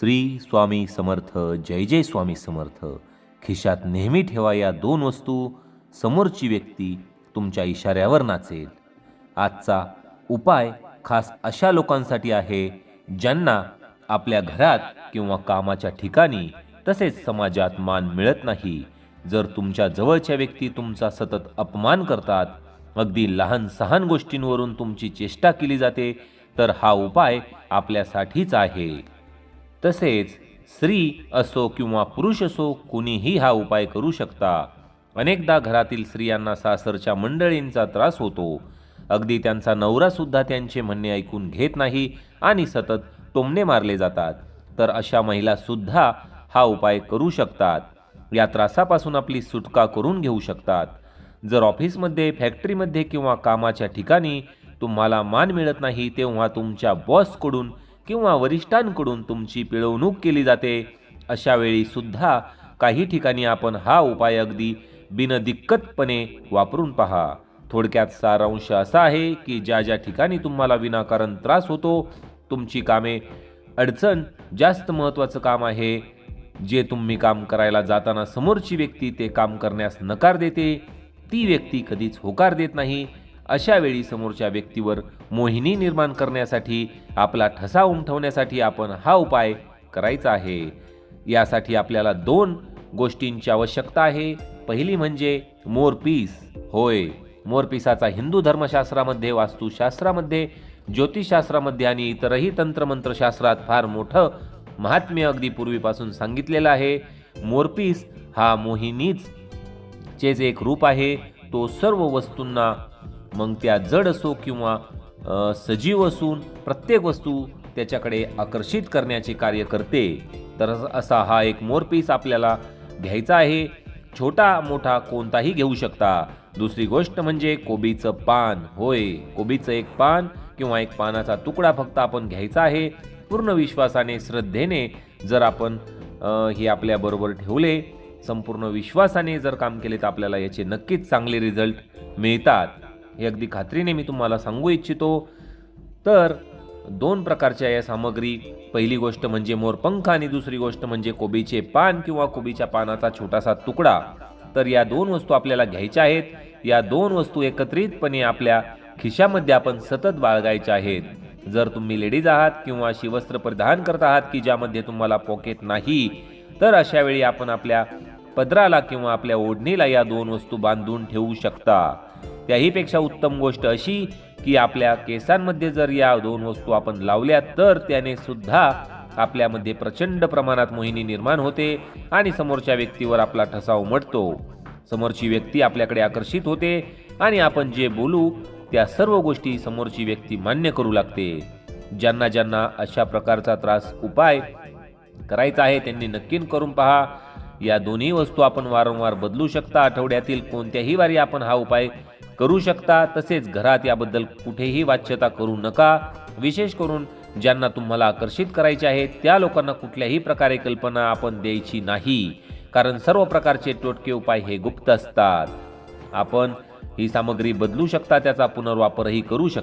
श्री स्वामी समर्थ जय जय स्वामी समर्थ. खिशात नेहमी ठेवा या दोन वस्तू समोरची व्यक्ती तुमच्या इशाऱ्यावर नाचेल. आजचा उपाय खास अशा लोकांसाठी आहे ज्यांना आपल्या घरात किंवा कामाच्या ठिकाणी तसेच समाजात मान मिळत नाही. जर तुमच्या जवळच्या व्यक्ती तुमचा सतत अपमान करतात अगदी लहान सहान गोष्टींवरून तुमची चेष्टा केली जाते तर हा उपाय आपल्यासाठीच आहे. तसेच स्त्री असो किंवा पुरुष असो कुणीही हा उपाय करू शकता. अनेकदा घरातील स्त्रियांना सासरच्या मंडळींचा त्रास होतो. अगदी त्यांचा नवरासुद्धा त्यांचे म्हणणे ऐकून घेत नाही आणि सतत टोमणे मारले जातात. तर अशा महिलासुद्धा हा उपाय करू शकतात. या त्रासापासून आपली सुटका करून घेऊ शकतात. जर ऑफिसमध्ये फॅक्टरीमध्ये किंवा कामाच्या ठिकाणी तुम्हाला मान मिळत नाही तेव्हा तुमच्या बॉसकडून किंवा वरिष्ठांकडून तुमची पिळवणूक केली जाते अशा वेळी सुद्धा काही ठिकाणी आपण हा उपाय अगदी बिनदिक्कतपणे वापरून पहा. थोडक्यात सारांश असा आहे की ज्या ज्या ठिकाणी तुम्हाला विनाकारण त्रास होतो तुमची कामे अडचण जास्त महत्त्वाचं काम आहे. जे तुम्ही काम करायला जाताना समोरची व्यक्ती ते काम करण्यास नकार देते ती व्यक्ती कधीच होकार देत नाही. अशा वेळी समोरच्या व्यक्तीवर मोहिनी निर्माण करण्यासाठी आपला ठसा उमटवण्यासाठी आपण हा उपाय करायचा आहे. यासाठी आपल्याला दोन गोष्टींची आवश्यकता आहे. पहिली म्हणजे मोरपीस होय मोरपिसाचा हिंदू धर्मशास्त्रामध्ये वास्तुशास्त्रामध्ये ज्योतिषशास्त्रामध्ये आणि इतरही तंत्रमंत्रशास्त्रात फार मोठं महात्म्य अगदी पूर्वीपासून सांगितलेलं आहे. मोरपीस हा मोहिनीच चेच एक रूप आहे. तो सर्व वस्तूंना मग त्या जड असो किंवा सजीव असून प्रत्येक वस्तू त्याच्याकडे आकर्षित करण्याचे कार्य करते. तर असा हा एक मोरपीस आपल्याला घ्यायचा आहे. छोटा मोठा कोणताही घेऊ शकता. दुसरी गोष्ट म्हणजे कोबीचं पान. होय कोबीचं एक पान किंवा एक पानाचा तुकडा फक्त आपण घ्यायचा आहे. पूर्ण विश्वासाने श्रद्धेने जर आपण हे आपल्याबरोबर ठेवले संपूर्ण विश्वासाने जर काम केले तर आपल्याला याचे नक्कीच चांगले रिझल्ट मिळतात. हे अगदी खात्रीने मी तुम्हाला सांगू इच्छितो. तर दोन प्रकारच्या या सामग्री. पहिली गोष्ट म्हणजे मोरपंख आणि दुसरी गोष्ट म्हणजे कोबीचे पान किंवा कोबीच्या पानाचा छोटासा तुकडा. तर या दोन वस्तू आपल्याला घ्यायच्या आहेत. या दोन वस्तू एकत्रितपणे आपल्या खिशामध्ये आपण सतत बाळगायच्या आहेत. जर तुम्ही लेडीज आहात किंवा शिवस्त्र परिधान करत आहात की ज्यामध्ये तुम्हाला पॉकेट नाही तर अशा वेळी आपण आपल्या पदराला किंवा आपल्या ओढणीला या दोन वस्तू बांधून ठेवू शकता. त्याहीपेक्षा उत्तम गोष्ट अशी की आपल्या केसांमध्ये जर या दोन वस्तू आपण लावल्या तर त्याने सुद्धा आपल्यामध्ये प्रचंड प्रमाणात मोहिनी निर्माण होते आणि समोरच्या व्यक्तीवर आपला ठसा उमटतो. समोरची व्यक्ती आपल्याकडे आकर्षित होते आणि आपण जे बोलू त्या सर्व गोष्टी समोरची व्यक्ती मान्य करू लागते. ज्यांना ज्यांना अशा प्रकारचा त्रास उपाय करायचा आहे त्यांनी नक्की करून पहा. या दोन्ही वस्तू आपण वारंवार बदलू शकता. आठवड्यातील कोणत्याही वारी आपण हा उपाय करू शकता. तसेच घरात याबद्दल कुठेही वाच्यता करू नका. विशेष करून ज्यांना तुम्हाला आकर्षित करायचे आहे त्या लोकांना कुठल्याही प्रकारे कल्पना आपण द्यायची नाही. कारण सर्व प्रकारचे टोटके उपाय हे गुप्त असतात. आपण ही सामग्री बदलू शकता त्याचा पुनर्वापरही करू शकता.